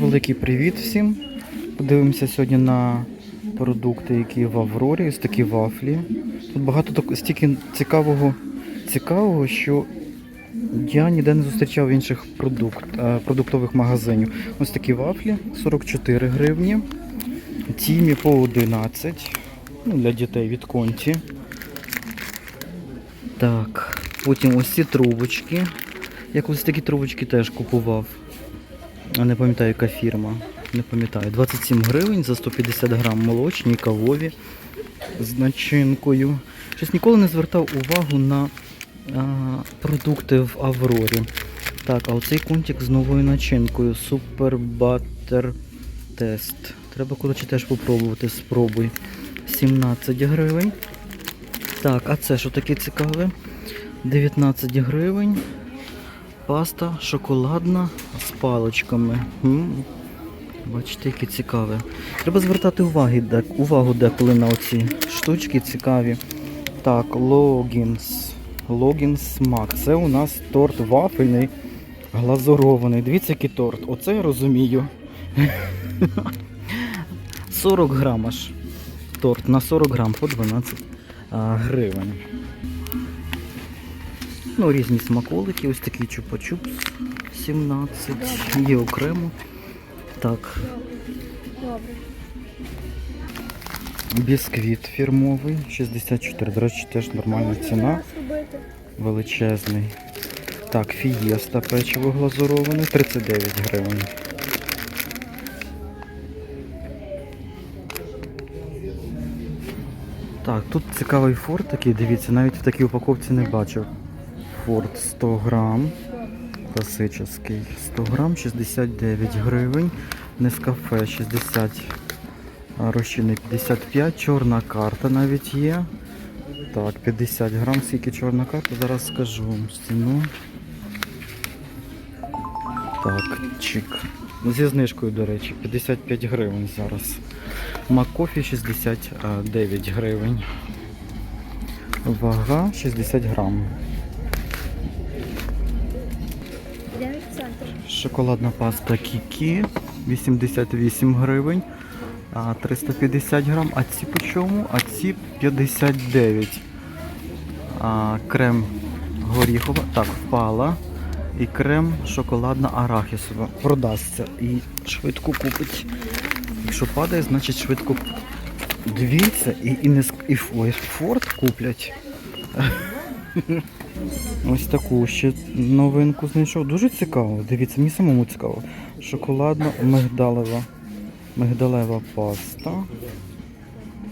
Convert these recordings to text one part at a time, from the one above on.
Великий привіт всім. Подивимося сьогодні на продукти, які в Аврорі, ось такі вафлі. Тут багато стільки цікавого, цікавого, що я ніде не зустрічав інших продукт, е, продуктових магазинів. Ось такі вафлі 44 гривні. Тімі по 11. Ну, для дітей від конті. Так, потім ось ці трубочки. Я колись такі трубочки теж купував. Не пам'ятаю, яка фірма. Не пам'ятаю. 27 гривень за 150 грам молочні, кавові з начинкою. Щось ніколи не звертав увагу на а, продукти в Аврорі. Так, а оцей контик з новою начинкою. Супер Butter Test. Треба коротше теж попробувати. Спробуй. 17 гривень. Так, а це що таке цікаве? 19 гривень. Паста шоколадна з паличками. Бачите, яке цікаве. Треба звертати уваги, увагу деколи на оці штучки цікаві. Так, логінс. Логінс смак. Це у нас торт вафельний, глазурований. Дивіться, який торт. Оце я розумію. 40 грам аж. Торт на 40 грам по 12 гривень. Ну, різні смаколики, ось такий чупа-чупс 17, є окремо. Так. Бісквіт фірмовий, 64. До речі, теж нормальна ціна. Величезний. Так, фієста печиво глазуроване, 39 гривень. Так, тут цікавий форт такий, дивіться, навіть в такій упаковці не бачив. Форт 100 грам. Класичний. 100 грам 69 гривень. Нескафе 60. а, Розчинний 55. Чорна карта навіть є. Так, 50 грам, скільки чорна карта, зараз скажу вам ціну. Так, чик. Зі знижкою, до речі, 55 гривень зараз. Макофі 69 гривень. Вага 60 грам. Шоколадна паста Кікі 88 гривень. 350 грам. А ці по чому? А ці 59. А, крем горіхова. Так, впала. І крем шоколадна арахісова. Продасться і швидко купить. Якщо падає, значить швидко дивіться і, і не і ф- форт куплять. Ось таку ще новинку знайшов. Дуже цікаво. Дивіться, мені самому цікаво. Шоколадна мигдалева. Мигдалева паста.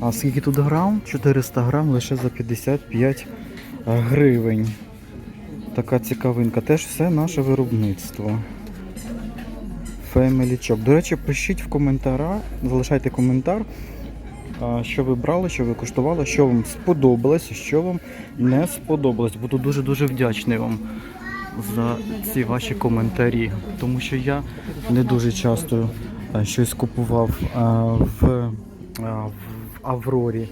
А скільки тут грам? 400 грам лише за 55 гривень. Така цікавинка. Теж все наше виробництво. Chop. До речі, пишіть в коментарях, залишайте коментар, що ви брали, що ви куштували, що вам сподобалось, що вам не сподобалось. Буду дуже-дуже вдячний вам за ці ваші коментарі, тому що я не дуже часто щось купував в, в Аврорі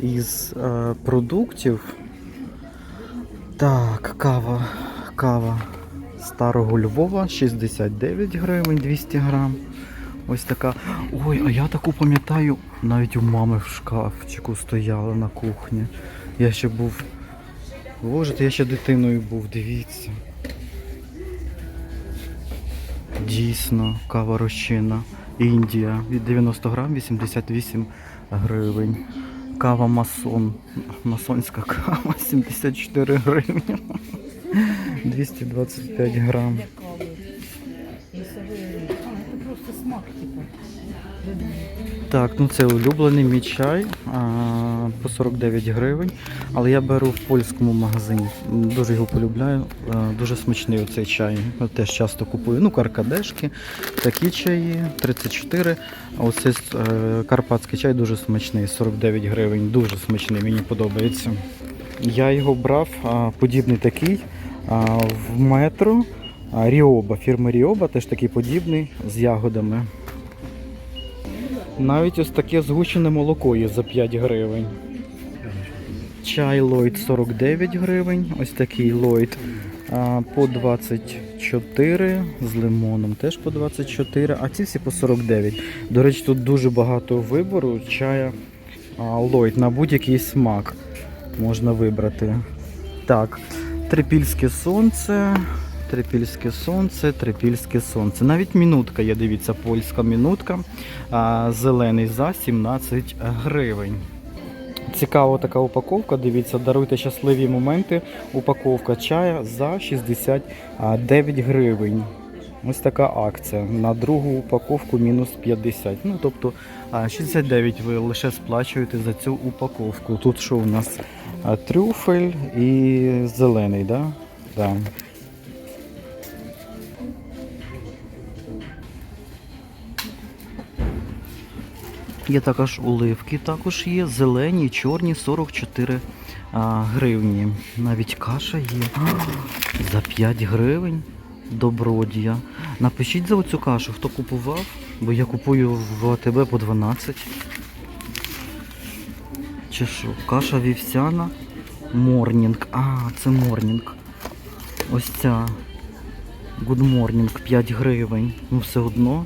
із продуктів. Так, кава, кава старого Львова 69 гривень 200 грам. Ось така. Ой, а я таку пам'ятаю, навіть у мами в шкафчику стояла на кухні. Я ще був. Боже, я ще дитиною був, дивіться. Дійсно, кава розчина. Індія від 90 грам 88 гривень. Кава масон. Масонська кава 74 гривні. 225 грам. Так, ну це улюблений мій чай по 49 гривень. Але я беру в польському магазині. Дуже його полюбляю. Дуже смачний оцей чай. Теж часто купую. Ну, каркадешки, такі чаї 34. А оцей е, карпатський чай дуже смачний, 49 гривень. Дуже смачний, мені подобається. Я його брав, подібний такий в метро. Ріоба, фірми Ріоба, теж такий подібний з ягодами. Навіть ось таке згущене молоко є за 5 гривень. Чай Ллойд 49 гривень. Ось такий Ллойд а, по 24, з лимоном теж по 24, а ці всі по 49. До речі, тут дуже багато вибору чая Lloyd на будь-який смак можна вибрати. Так, трипільське сонце, трипільське сонце, трипільське сонце. Навіть минутка є, дивіться, польська минутка. А, зелений за 17 гривень. Цікава така упаковка. Дивіться, даруйте щасливі моменти. Упаковка чая за 69 гривень. Ось така акція. На другу упаковку мінус 50. Ну тобто 69 ви лише сплачуєте за цю упаковку. Тут що у нас трюфель і зелений, да? Да. Є також оливки, також є зелені, чорні 44 а, гривні. Навіть каша є за 5 гривень. Добродія. Напишіть за оцю кашу, хто купував, бо я купую в АТБ по 12. Чи що? Каша вівсяна. Морнінг. А, це морнінг. Ось ця. Good morning 5 гривень. Ну все одно.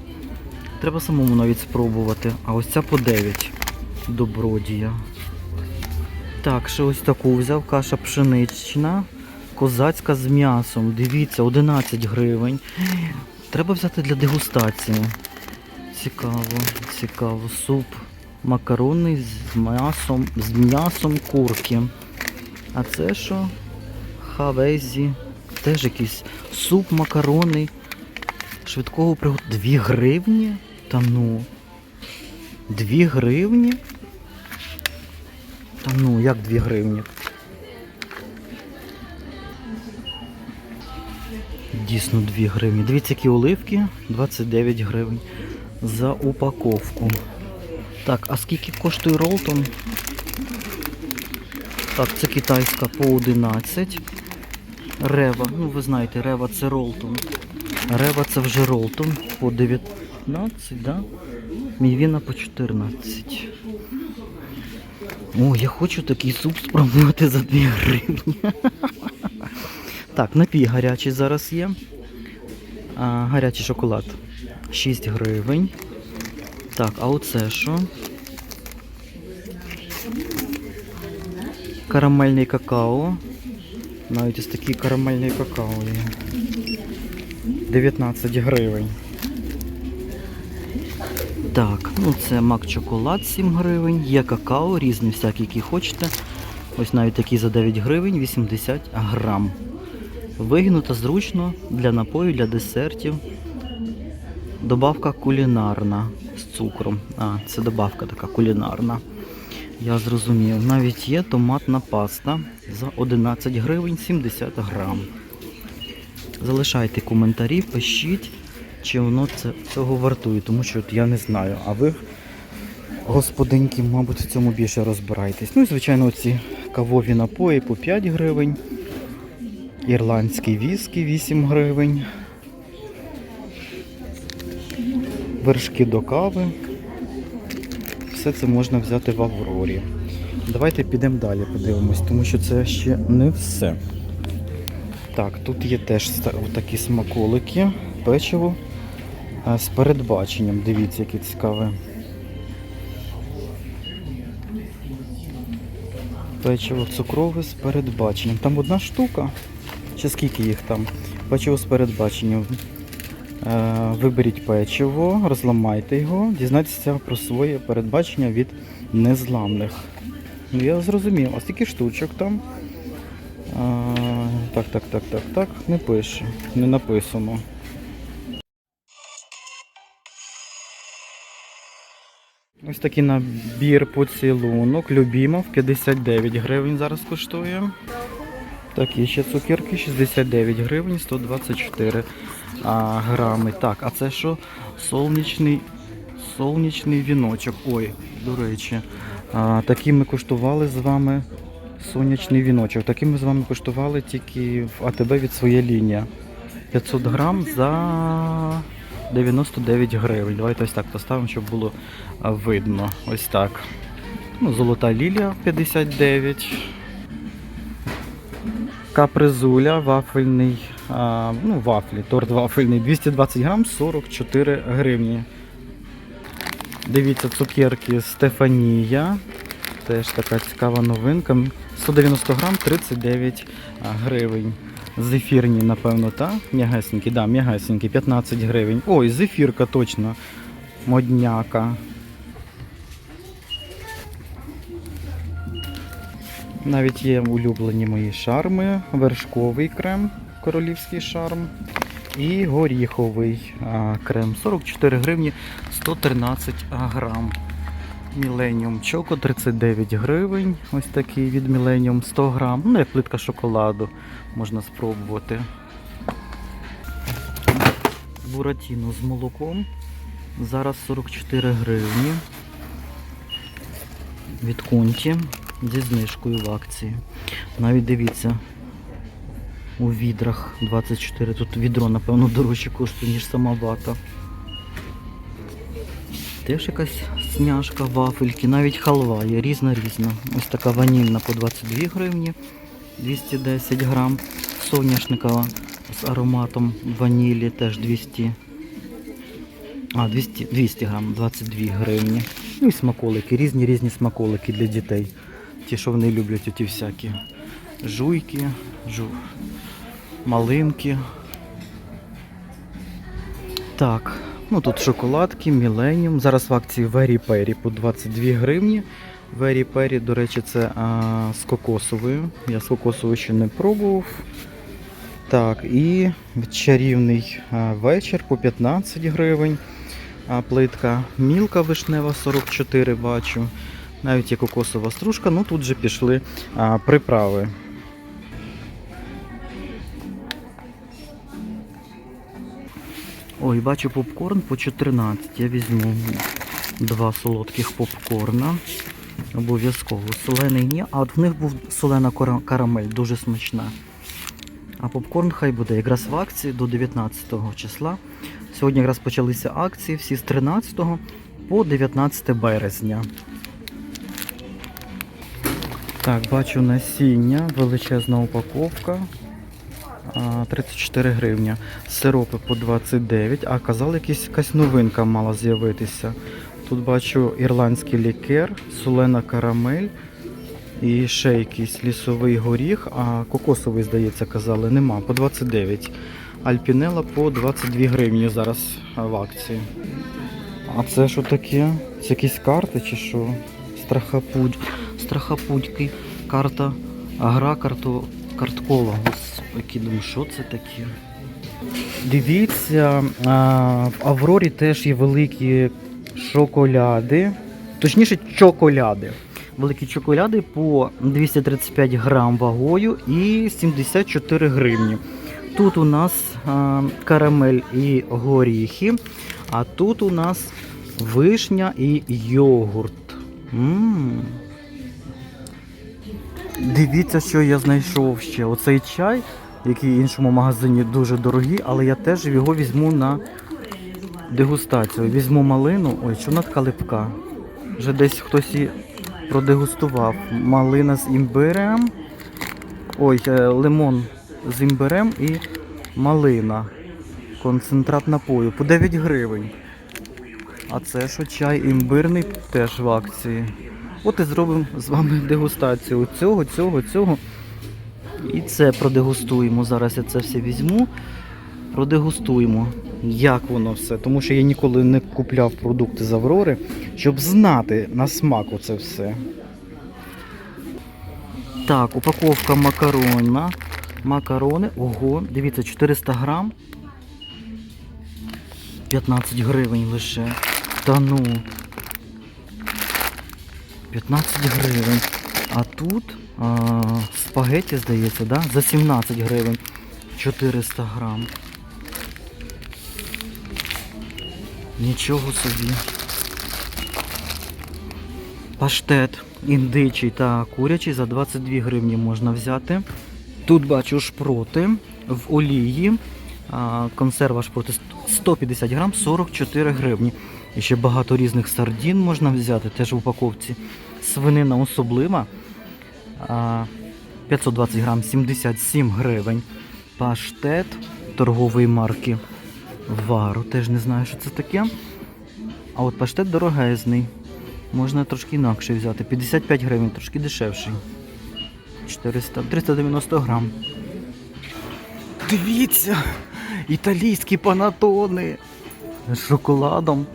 Треба самому навіть спробувати. А ось ця по 9. Добродія. Так, ще ось таку взяв каша пшенична. Козацька з м'ясом. Дивіться, 11 гривень. Треба взяти для дегустації. Цікаво, цікаво. Суп макаронний з м'ясом, з м'ясом курки. А це що? Хавезі. Теж якийсь суп макаронний. Швидкого приготування. 2 гривні? Та ну. 2 гривні? Та ну, як 2 гривні? Дійсно 2 гривні. Дивіться, які оливки 29 гривень за упаковку. Так, а скільки коштує Ролтон? Так, це китайська по 11. Рева, ну ви знаєте, Рева це Ролтон. Рева це вже Ролтон по 19, да? Мівіна по 14. О, я хочу такий суп спробувати за 2 гривні. Так, напій гарячий зараз є. А, гарячий шоколад. 6 гривень. Так, а оце що? Карамельний какао. Навіть ось такий карамельний какао є. 19 гривень. Так, ну це мак чоколад 7 гривень, є какао, різні всякі, які хочете. Ось навіть такий за 9 гривень, 80 грам. Вигідно та зручно для напою, для десертів. Добавка кулінарна з цукром. А, це добавка така кулінарна. Я зрозумів. Навіть є томатна паста за 11 гривень 70 грам. Залишайте коментарі, пишіть, чи воно це, цього вартує, тому що от я не знаю. А ви, господинки, мабуть, в цьому більше розбираєтесь. Ну і звичайно, ці кавові напої по 5 гривень. Ірландський віскі 8 гривень. Вершки до кави. Все це можна взяти в Аврорі. Давайте підемо далі, подивимось, тому що це ще не все. Так, тут є теж такі смаколики, печиво з передбаченням. Дивіться, яке цікаве. Печиво цукрове з передбаченням. Там одна штука. Чи скільки їх там? Печиво з передбаченням. Е, Виберіть печиво, розламайте його, дізнайтеся про своє передбачення від незламних. Ну, я зрозумів, а скільки штучок там? А, так, так, так, так, так, не пише, не написано. Ось такий набір поцілунок, любімов, 59 гривень зараз коштує. Такі ще цукерки 69 гривень, 124 а, грами. Так, а це що? Сонячний, сонячний віночок. Ой, до речі, а, такі ми коштували з вами сонячний віночок. Такі ми з вами коштували тільки в АТБ від своєї лінії. 500 грам за 99 гривень. Давайте ось так поставимо, щоб було видно. Ось так. Ну, золота лілія 59. Капризуля, вафельний, а, ну, вафлі, торт вафельний, 220 грам, 44 гривні. Дивіться, цукерки Стефанія. Теж така цікава новинка. 190 грам, 39 гривень. Зефірні, напевно, так? М'ягесенькі, да, м'ягесенькі, 15 гривень. Ой, зефірка точно. Модняка. Навіть є улюблені мої шарми, вершковий крем, королівський шарм і горіховий крем. 44 гривні 113 грам. Міленіум Чоко 39 гривень. Ось такий від Міленіум 100 грам. Ну, як плитка шоколаду можна спробувати. Буратіно з молоком. Зараз 44 гривні. Від Кунті зі знижкою в акції. Навіть дивіться, у відрах 24. Тут відро, напевно, дорожче коштує, ніж сама вата. Теж якась сняшка, вафельки, навіть халва є різна різна. Ось така ванільна по 22 гривні, 210 грам. Соняшникова з ароматом ванілі теж 200. А, 200, 200 грам, 22 гривні. Ну і смаколики, різні різні смаколики для дітей. Ті, що вони люблять, оті всякі. Жуйки, жу... малинки. Так, ну тут шоколадки, Millennium. Зараз в акції Very Perry по 22 гривні. Very Perry, до речі, це а, з кокосовою. Я з кокосовою ще не пробував. Так, і чарівний вечір по 15 гривень. А, плитка мілка вишнева 44 бачу. Навіть є кокосова стружка, ну тут же пішли а, приправи. Ой, бачу попкорн по 14. Я візьму два солодких попкорна. Обов'язково. Солений ні, а от в них був солена карамель, дуже смачна. А попкорн хай буде якраз в акції до 19 числа. Сьогодні якраз почалися акції, всі з 13 по 19 березня. Так, бачу насіння, величезна упаковка. А, 34 гривня. Сиропи по 29, а казали, якісь, якась новинка мала з'явитися. Тут бачу ірландський лікер, солена карамель і ще якийсь лісовий горіх, а кокосовий, здається, казали, нема, по 29. Альпінела по 22 гривні зараз в акції. А це що таке? Це якісь карти чи що? Страхапудь. Страхапудьки. Карта. Гра карту... карткова. Господи, думаю, що це таке? Дивіться, в Аврорі теж є великі шоколяди. Точніше, чоколяди. Великі чоколяди по 235 грам вагою і 74 гривні. Тут у нас карамель і горіхи, а тут у нас вишня і йогурт. м Дивіться, що я знайшов ще. Оцей чай, який в іншому магазині дуже дорогий, але я теж його візьму на дегустацію. Візьму малину. Ой, що вона така липка. Вже десь хтось її продегустував. Малина з імбирем. Ой, е, лимон з імбирем і малина. Концентрат напою по 9 гривень. А це що чай імбирний теж в акції. От і зробимо з вами дегустацію цього, цього, цього. І це продегустуємо. Зараз я це все візьму. Продегустуємо, як воно все. Тому що я ніколи не купляв продукти з Аврори, щоб знати на смак оце все. Так, упаковка макарона. Макарони. Ого, дивіться, 400 грам. 15 гривень лише. Та ну. 15 гривень. А тут спагеті, здається, да? за 17 гривень 400 грам. Нічого собі. Паштет індичий та курячий за 22 гривні можна взяти. Тут бачу шпроти в олії. Консерва шпроти 150 грам 44 гривні. І ще багато різних сардін можна взяти, теж в упаковці. Свинина особлива. А, 520 грам 77 гривень. Паштет торгової марки Вару. Теж не знаю, що це таке. А от паштет дорогезний. Можна трошки інакше взяти. 55 гривень, трошки дешевший. 400, 390 грам. Дивіться! Італійські панатони з шоколадом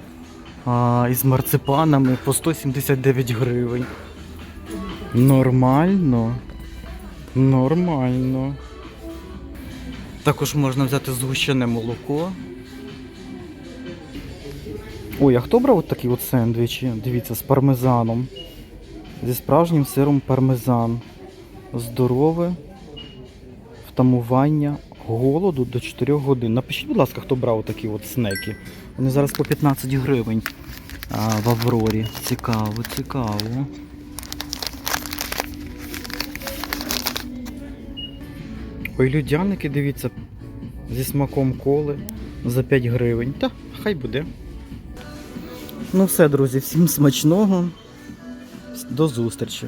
а, і з марципанами по 179 гривень. Нормально. Нормально. Також можна взяти згущене молоко. Ой, а хто брав от такі от сендвічі? Дивіться, з пармезаном. Зі справжнім сиром пармезан. Здорове втамування голоду до 4 годин. Напишіть, будь ласка, хто брав такі от снеки. Вони зараз по 15 гривень а, в Аврорі. Цікаво, цікаво. Ой, людяники, дивіться, зі смаком коли за 5 гривень. Та, хай буде. Ну все, друзі, всім смачного. До зустрічі.